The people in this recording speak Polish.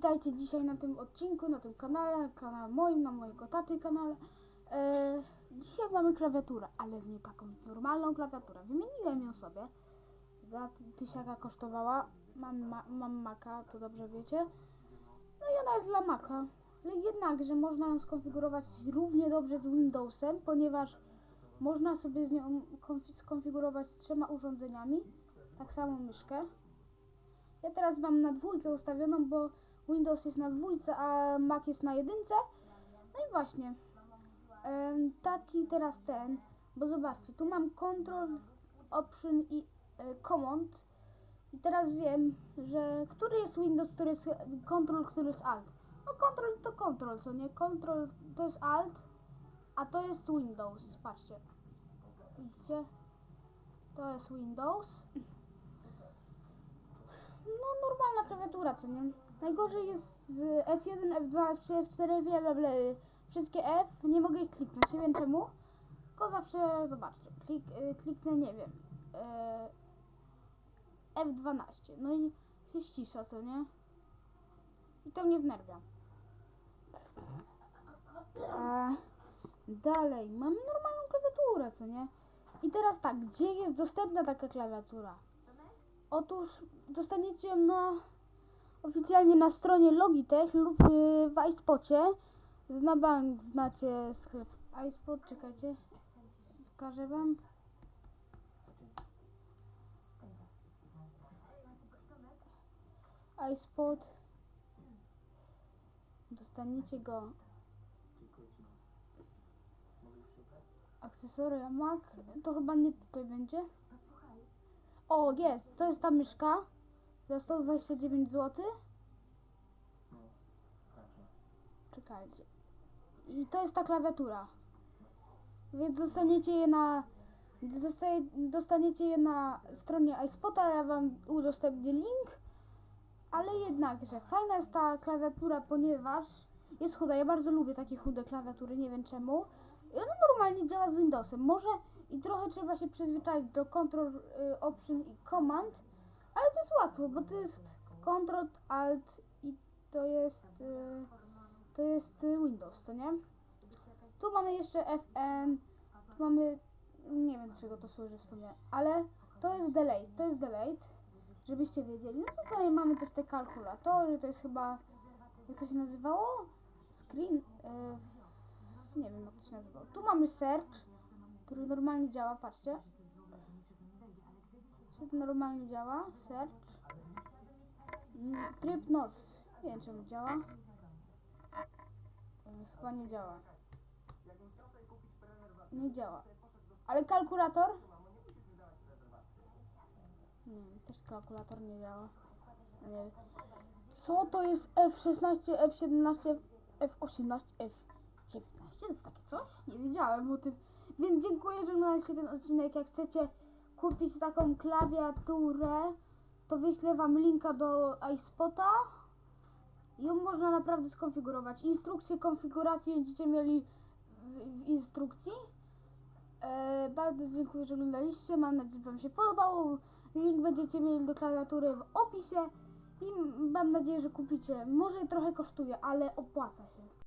witajcie dzisiaj na tym odcinku, na tym kanale, kanale moim, na mojego taty kanale. E, dzisiaj mamy klawiaturę, ale nie taką normalną klawiaturę. Wymieniłem ją sobie. Za ty- tysiaka kosztowała. Mam, ma, mam Maca, to dobrze wiecie. No i ona jest dla Maca. Ale jednakże można ją skonfigurować równie dobrze z Windowsem, ponieważ można sobie z nią konfi- skonfigurować z trzema urządzeniami. Tak samo myszkę. Ja teraz mam na dwójkę ustawioną, bo Windows jest na dwójce, a Mac jest na jedynce. No i właśnie. Taki teraz ten, bo zobaczcie, tu mam Control, Option i e, Command. I teraz wiem, że który jest Windows, który jest Control, który jest Alt. No Control to Control, co nie? Control to jest Alt, a to jest Windows. Patrzcie. Widzicie? To jest Windows. No normalna klawiatura, co nie? Najgorzej jest z F1, F2, F3, F4, wiele, wiele. Wszystkie F, nie mogę ich kliknąć, nie wiem czemu. Tylko zawsze, zobaczcie, klik, y, kliknę, nie wiem, y, F12. No i się ścisza, co nie? I to mnie wnerwia. A dalej, mamy normalną klawiaturę, co nie? I teraz tak, gdzie jest dostępna taka klawiatura? Otóż dostaniecie ją na oficjalnie na stronie Logitech lub y, w iSpocie. Na bank znacie sklep iSpot, czekajcie. Pokażę wam. iSpot. Dostaniecie go. Akcesoria Mac. To chyba nie tutaj będzie. O, jest. To jest ta myszka. Za 129 zł. Czekajcie. I to jest ta klawiatura. Więc dostaniecie je na. Dostaje, dostaniecie je na stronie iSpota, ja wam udostępnię link. Ale jednakże fajna jest ta klawiatura, ponieważ jest chuda. Ja bardzo lubię takie chude klawiatury, nie wiem czemu. I ona normalnie działa z Windowsem. Może i trochę trzeba się przyzwyczaić do Control, y, Option i Command, ale to jest łatwo, bo to jest Control, Alt i to jest y, to jest y, Windows, co nie? Tu mamy jeszcze FN, tu mamy nie wiem do czego to służy w sumie, ale to jest delay, to jest delayed, żebyście wiedzieli. No tutaj mamy też te kalkulatory, to jest chyba jak to się nazywało? Screen, y, nie wiem jak to się nazywało. Tu mamy search, który normalnie działa, patrzcie. Czy normalnie działa, search. Tryb noc, nie wiem czemu działa. Y, Chyba nie działa. Nie działa. Ale kalkulator? Nie też kalkulator nie działa. Nie. Co to jest F16, F17, F18, F19? To jest takie coś? Nie wiedziałem o tym. Więc dziękuję, że oglądaliście ten odcinek. Jak chcecie kupić taką klawiaturę, to wyślę wam linka do iSpota. Ją można naprawdę skonfigurować. Instrukcję konfiguracji będziecie mieli w, instrukcji. E, bardzo dziękuję, że oglądaliście. Mam nadzieję, że wam się podobało. Link będziecie mieli do klawiatury w opisie. I mam nadzieję, że kupicie. Może trochę kosztuje, ale opłaca się.